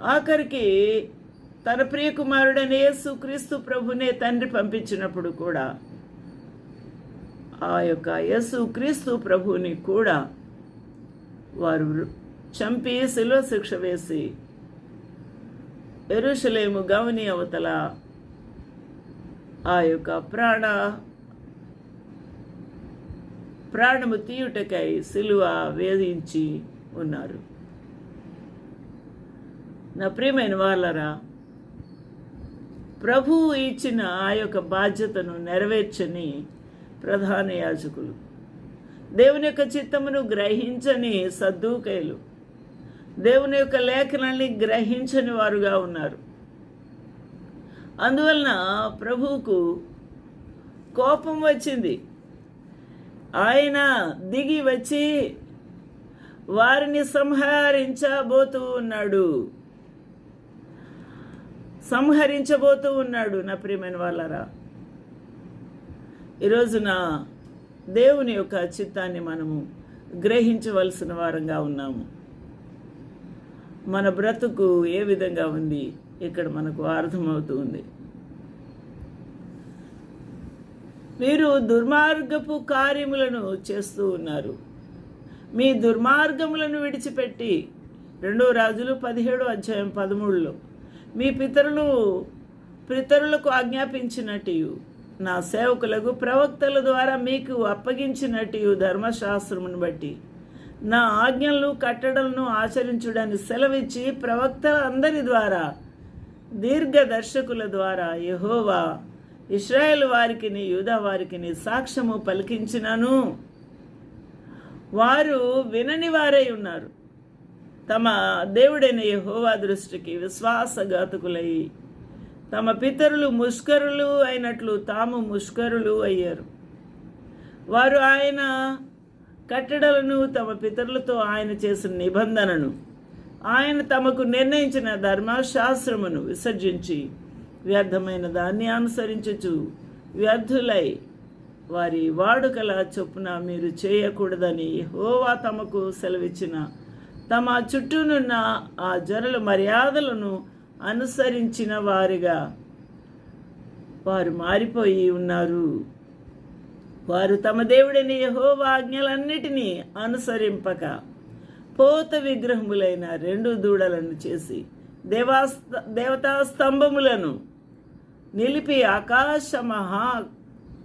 ఆఖరికి తన ప్రియకుమారుడైన యేసుక్రీస్తు ప్రభునే తండ్రి పంపించినప్పుడు కూడా ఆ యొక్క యేసుక్రీస్తు క్రీస్తు కూడా వారు చంపి శిలో శిక్ష వేసి ఎరుషలేము గవని అవతల ఆ యొక్క ప్రాణ ప్రాణము తీయుటకై సిలువ వేధించి ఉన్నారు. నా ప్రియమైన వాళ్ళరా ప్రభువు ఇచ్చిన ఆ యొక్క బాధ్యతను నెరవేర్చని ప్రధాన యాజకులు దేవుని యొక్క చిత్తమును గ్రహించని సద్దుకైలు దేవుని యొక్క లేఖనాన్ని గ్రహించని వారుగా ఉన్నారు. అందువలన ప్రభువుకు కోపం వచ్చింది. ఆయన దిగి వచ్చి వారిని సంహరించబోతూ ఉన్నాడు. సంహరించబోతూ ఉన్నాడు నా ప్రియమైన వాళ్ళరా. ఈరోజున దేవుని యొక్క చిత్తాన్ని మనము గ్రహించవలసిన వారంగా ఉన్నాము. మన బ్రతుకు ఏ విధంగా ఉంది? ఇక్కడ మనకు అర్థమవుతూ ఉంది. మీరు దుర్మార్గపు కార్యములను చేస్తూ ఉన్నారు. మీ దుర్మార్గములను విడిచిపెట్టి రెండో రాజులు పదిహేడు అధ్యాయం పదమూడులో మీ పితరులు పితరులకు ఆజ్ఞాపించినట్టు నా సేవకులకు ప్రవక్తల ద్వారా మీకు అప్పగించినట్టు ధర్మశాస్త్రమును బట్టి. నా ఆజ్ఞలను కట్టడలను ఆచరించడాన్ని సెలవిచ్చి ప్రవక్తల అందరి ద్వారా దీర్ఘదర్శకుల ద్వారా యహోవా ఇస్రాయేల్ వారికిని యూదా వారికిని సాక్ష్యము పలికించినను. వారు వినని వారై ఉన్నారు. తమ దేవుడైన యహోవా దృష్టికి విశ్వాసఘాతకులై తమ పితరులు ముష్కరులు అయినట్లు తాము ముష్కరులు అయ్యారు. వారు ఆయన కట్టడలను తమ పితరులతో ఆయన చేసిన నిబంధనను ఆయన తమకు నిర్ణయించిన ధర్మశాస్త్రమును విసర్జించి వ్యర్థమైన దాన్ని అనుసరించుచు వ్యర్థులై వారి వాడుకల చొప్పున మీరు చేయకూడదని హోవా తమకు సెలవిచ్చిన తమ చుట్టూనున్న ఆ జనుల మర్యాదలను అనుసరించిన వారిగా వారు మారిపోయి ఉన్నారు. వారు తమ దేవుడిని యహోవా ఆజ్ఞలన్నిటినీ అనుసరింపక పోత విగ్రహములైన రెండు దూడలను చేసి దేవాస్త దేవతా స్తంభములను నిలిపి ఆకాశ మహా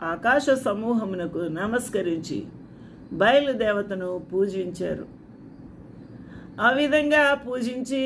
ఆకాశ సమూహమునకు నమస్కరించి బయలుదేవతను పూజించారు. ఆ విధంగా పూజించి